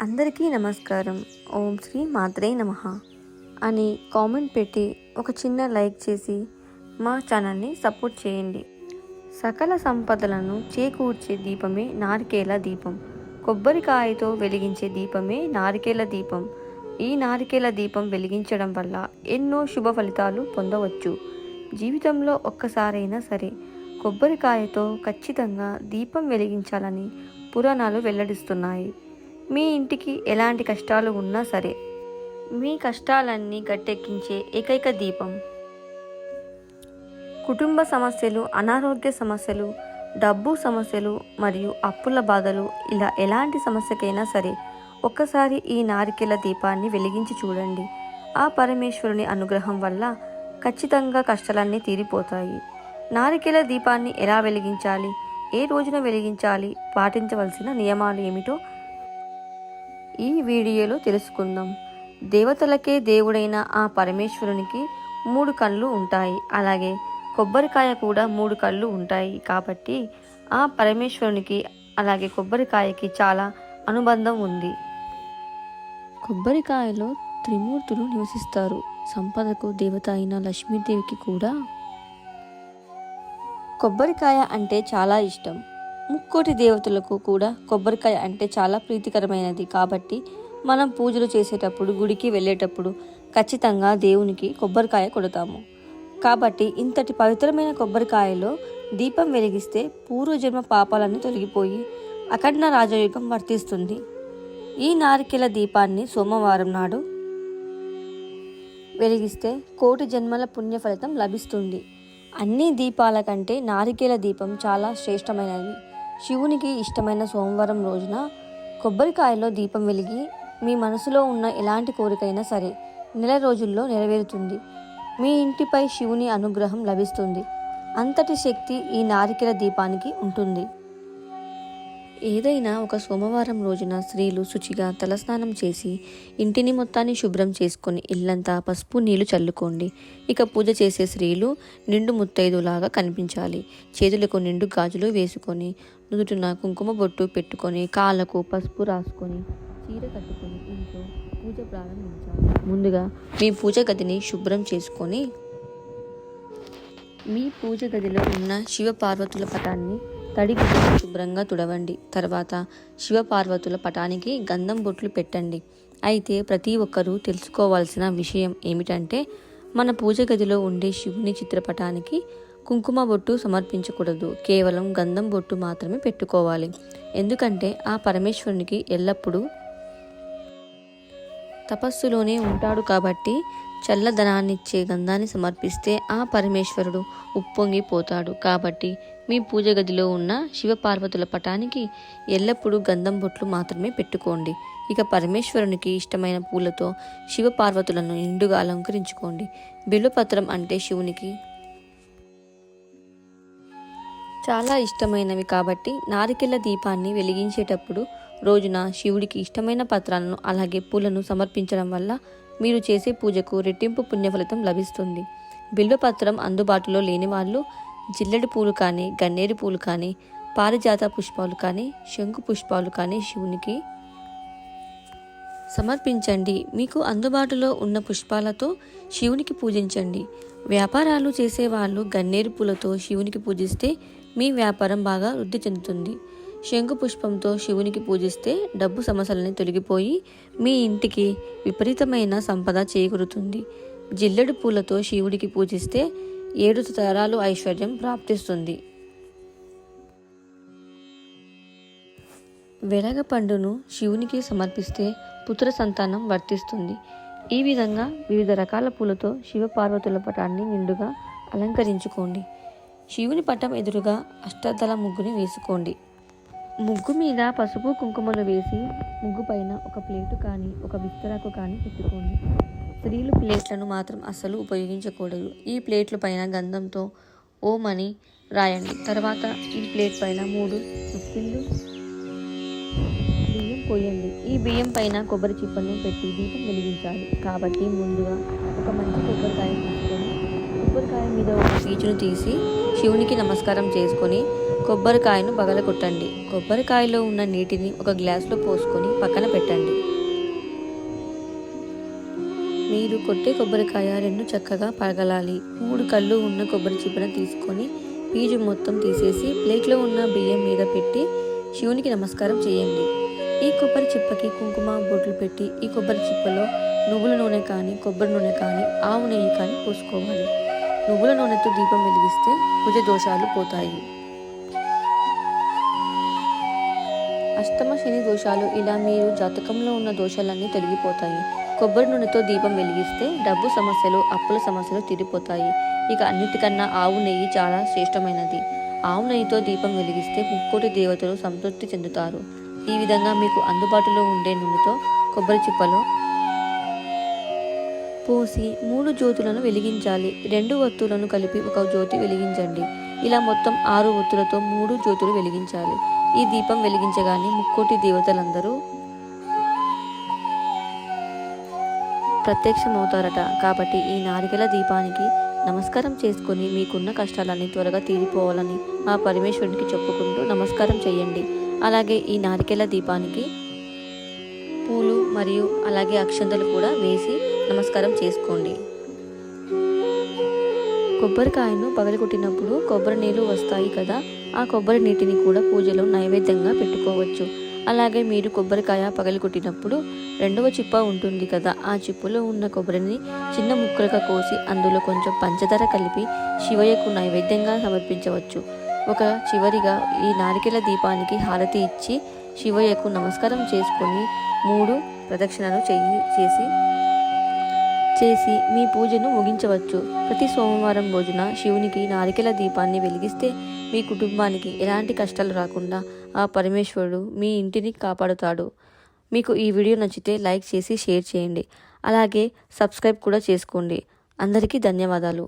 అందరికీ నమస్కారం. ఓం శ్రీ మాత్రే నమ అని కామెంట్ పెట్టి ఒక చిన్న లైక్ చేసి మా ఛానల్ని సపోర్ట్ చేయండి. సకల సంపదలను చేకూర్చే దీపమే నారికేల దీపం. కొబ్బరికాయతో వెలిగించే దీపమే నారికేల దీపం. ఈ నారికేల దీపం వెలిగించడం వల్ల ఎన్నో శుభ ఫలితాలు పొందవచ్చు. జీవితంలో ఒక్కసారైనా సరే కొబ్బరికాయతో ఖచ్చితంగా దీపం వెలిగించాలని పురాణాలు వెల్లడిస్తున్నాయి. మీ ఇంటికి ఎలాంటి కష్టాలు ఉన్నా సరే మీ కష్టాలన్నీ గట్టెక్కించే ఏకైక దీపం. కుటుంబ సమస్యలు అనారోగ్య సమస్యలు డబ్బు సమస్యలు మరియు అప్పుల బాధలు ఇలా ఎలాంటి సమస్యకైనా సరే ఒక్కసారి ఈ నారికెల దీపాన్ని వెలిగించి చూడండి. ఆ పరమేశ్వరుని అనుగ్రహం వల్ల ఖచ్చితంగా కష్టాలన్నీ తీరిపోతాయి. నారికెల దీపాన్ని ఎలా వెలిగించాలి ఏ రోజున వెలిగించాలి పాటించవలసిన నియమాలు ఏమిటో ఈ వీడియోలో తెలుసుకుందాం. దేవతలకే దేవుడైన ఆ పరమేశ్వరునికి మూడు కళ్ళు ఉంటాయి. అలాగే కొబ్బరికాయ కూడా మూడు కళ్ళు ఉంటాయి. కాబట్టి ఆ పరమేశ్వరునికి అలాగే కొబ్బరికాయకి చాలా అనుబంధం ఉంది. కొబ్బరికాయలో త్రిమూర్తులు నివసిస్తారు. సంపదకు దేవత అయిన లక్ష్మీదేవికి కూడా. కొబ్బరికాయ అంటే చాలా ఇష్టం. ముక్కోటి దేవతలకు కూడా కొబ్బరికాయ అంటే చాలా ప్రీతికరమైనది. కాబట్టి మనం పూజలు చేసేటప్పుడు గుడికి వెళ్ళేటప్పుడు ఖచ్చితంగా దేవునికి కొబ్బరికాయ కొడతాము. కాబట్టి ఇంతటి పవిత్రమైన కొబ్బరికాయలో దీపం వెలిగిస్తే పూర్వజన్మ పాపాలన్నీ తొలగిపోయి అఖండ రాజయోగం వర్తిస్తుంది. ఈ నారికెల దీపాన్ని సోమవారం నాడు వెలిగిస్తే కోటి జన్మల పుణ్య ఫలితం లభిస్తుంది. అన్ని దీపాల కంటే నారికేల దీపం చాలా శ్రేష్టమైనది. శివునికి ఇష్టమైన సోమవారం రోజున కొబ్బరికాయలో దీపం వెలిగి మీ మనసులో ఉన్న ఎలాంటి కోరికైనా సరే నెల రోజుల్లో నెరవేరుతుంది. మీ ఇంటిపై శివుని అనుగ్రహం లభిస్తుంది. అంతటి శక్తి ఈ నారికెల దీపానికి ఉంటుంది. ఏదైనా ఒక సోమవారం రోజున స్త్రీలు శుచిగా తలస్నానం చేసి ఇంటిని మొత్తాన్ని శుభ్రం చేసుకొని ఇల్లంతా పసుపు నీళ్ళు చల్లుకోండి. ఇక పూజ చేసే స్త్రీలు నిండు ముత్తైదులాగా కనిపించాలి. చేతులకు నిండు గాజులు వేసుకొని నుదుటిన కుంకుమ బొట్టు పెట్టుకొని కాళ్ళకు పసుపు రాసుకొని చీర కట్టుకొని ఇంట్లో పూజ ప్రారంభించాలి. ముందుగా మీ పూజ గదిని శుభ్రం చేసుకొని మీ పూజ గదిలో ఉన్న శివ పార్వతుల పటాన్ని తడి శుభ్రంగా తుడవండి. తర్వాత శివ పార్వతుల పటానికి గంధం బొట్లు పెట్టండి. అయితే ప్రతి ఒక్కరూ తెలుసుకోవాల్సిన విషయం ఏమిటంటే మన పూజ గదిలో ఉండే శివుని చిత్రపటానికి కుంకుమ బొట్టు సమర్పించకూడదు. కేవలం గంధం బొట్టు మాత్రమే పెట్టుకోవాలి. ఎందుకంటే ఆ పరమేశ్వరునికి ఎల్లప్పుడూ తపస్సులోనే ఉంటాడు కాబట్టి చల్లదనాన్నిచ్చే గంధాన్ని సమర్పిస్తే ఆ పరమేశ్వరుడు ఉప్పొంగిపోతాడు కాబట్టి మీ పూజ గదిలో ఉన్న శివపార్వతుల పటానికి ఎల్లప్పుడూ గంధం బొట్లు మాత్రమే పెట్టుకోండి. ఇక పరమేశ్వరునికి ఇష్టమైన పూలతో శివపార్వతులను నిండుగా అలంకరించుకోండి. బిల్వపత్రం అంటే శివునికి చాలా ఇష్టమైనవి కాబట్టి నారికెళ్ళ దీపాన్ని వెలిగించేటప్పుడు రోజున శివుడికి ఇష్టమైన పత్రాలను అలాగే పూలను సమర్పించడం వల్ల మీరు చేసే పూజకు రెట్టింపు పుణ్యఫలితం లభిస్తుంది. బిల్వపత్రం అందుబాటులో లేని వాళ్ళు జిల్లడి పూలు కానీ గన్నేరు పూలు కానీ పారిజాత పుష్పాలు కానీ శంకు పుష్పాలు కానీ శివునికి సమర్పించండి. మీకు అందుబాటులో ఉన్న పుష్పాలతో శివునికి పూజించండి. వ్యాపారాలు చేసేవాళ్ళు గన్నేరు పూలతో శివునికి పూజిస్తే మీ వ్యాపారం బాగా వృద్ధి చెందుతుంది. శంకు పుష్పంతో శివునికి పూజిస్తే డబ్బు సమస్యలని తొలగిపోయి మీ ఇంటికి విపరీతమైన సంపద చేకూరుతుంది. జిల్లెడు పూలతో శివుడికి పూజిస్తే ఏడు తరాలు ఐశ్వర్యం ప్రాప్తిస్తుంది. వెలగ పండును శివునికి సమర్పిస్తే పుత్ర సంతానం వర్తిస్తుంది. ఈ విధంగా వివిధ రకాల పూలతో శివపార్వతుల పటాన్ని నిండుగా అలంకరించుకోండి. శివుని పటం ఎదురుగా అష్టదళ ముగ్గుని వేసుకోండి. ముగ్గు మీద పసుపు కుంకుమలు వేసి ముగ్గు పైన ఒక ప్లేటు కానీ ఒక బిస్తరాకు కానీ పెట్టుకోండి. స్త్రీలు ప్లేట్లను మాత్రం అస్సలు ఉపయోగించకూడదు. ఈ ప్లేట్ల పైన గంధంతో ఓం అని రాయండి. తర్వాత ఈ ప్లేట్ పైన మూడు సుత్తిళ్ళు బియ్యం పోయండి. ఈ బియ్యం పైన కొబ్బరి చిప్పను పెట్టి దీపం వెలిగించాలి. కాబట్టి ముందుగా ఒక మంచి కొబ్బరికాయ తీసుకొని కొబ్బరికాయ మీద ఒక పీచును తీసి శివునికి నమస్కారం చేసుకొని కొబ్బరికాయను పగలగొట్టండి కొబ్బరికాయలో ఉన్న నీటిని ఒక గ్లాసులో పోసుకొని పక్కన పెట్టండి. మీరు కొట్టే కొబ్బరికాయ రెండు చక్కగా పగలాలి. మూడు కళ్ళు ఉన్న కొబ్బరి చిప్పన తీసుకొని పీజు మొత్తం తీసేసి ప్లేట్లో ఉన్న బియ్యం మీద పెట్టి శివునికి నమస్కారం చేయండి. ఈ కొబ్బరి చిప్పకి కుంకుమ బొట్లు పెట్టి ఈ కొబ్బరి చిప్పలో నువ్వుల నూనె కానీ కొబ్బరి నూనె కానీ ఆవు నెయ్యి కానీ పోసుకోవాలి. నువ్వుల నూనెతో దీపం వెలిగిస్తే కుజ దోషాలు పోతాయి. అష్టమ శని దోషాలు ఇలా మీరు జాతకంలో ఉన్న దోషాలన్నీ తొలగిపోతాయి. కొబ్బరి నూనెతో దీపం వెలిగిస్తే డబ్బు సమస్యలు అప్పుల సమస్యలు తీరిపోతాయి. ఇక అన్నిటికన్నా ఆవు నెయ్యి చాలా శ్రేష్టమైనది. ఆవు నెయ్యితో దీపం వెలిగిస్తే ముక్కోటి దేవతలు సంతృప్తి చెందుతారు. ఈ విధంగా మీకు అందుబాటులో ఉండే నూనెతో కొబ్బరి చిప్పలో పోసి మూడు జ్యోతులను వెలిగించాలి. రెండు ఒత్తులను కలిపి ఒక జ్యోతి వెలిగించండి. ఇలా మొత్తం ఆరు ఒత్తులతో మూడు జ్యోతులు వెలిగించాలి. ఈ దీపం వెలిగించగానే ముక్కోటి దేవతలందరూ ప్రత్యక్షమవుతారట. కాబట్టి ఈ నారికల దీపానికి నమస్కారం చేసుకొని మీకున్న కష్టాలన్నీ త్వరగా తీరిపోవాలని ఆ పరమేశ్వరునికి చెప్పుకుంటూ నమస్కారం చేయండి. అలాగే ఈ నారికెల దీపానికి పూలు మరియు అలాగే అక్షంతలు కూడా వేసి నమస్కారం చేసుకోండి. కొబ్బరికాయను పగలగొట్టినప్పుడు కొబ్బరి నీళ్ళు వస్తాయి కదా ఆ కొబ్బరి నీటిని కూడా పూజలో నైవేద్యంగా పెట్టుకోవచ్చు. అలాగే మీరు కొబ్బరికాయ పగలగొట్టినప్పుడు రెండవ చిప్ప ఉంటుంది కదా ఆ చిప్పులో ఉన్న కొబ్బరిని చిన్న ముక్కలుగా కోసి అందులో కొంచెం పంచదార కలిపి శివయ్యకు నైవేద్యంగా సమర్పించవచ్చు. ఒక చివరిగా ఈ నారికెల దీపానికి హారతి ఇచ్చి శివయ్యకు నమస్కారం చేసుకొని మూడు ప్రదక్షిణలు చేయి చేసి చేసి మీ పూజను ముగించవచ్చు. ప్రతి సోమవారం రోజున శివునికి నారికెల దీపాన్ని వెలిగిస్తే మీ కుటుంబానికి ఎలాంటి కష్టాలు రాకుండా ఆ పరమేశ్వరుడు మీ ఇంటిని కాపాడుతాడు. మీకు ఈ వీడియో నచ్చితే లైక్ చేసి షేర్ చేయండి. అలాగే సబ్స్క్రైబ్ కూడా చేసుకోండి. అందరికీ ధన్యవాదాలు.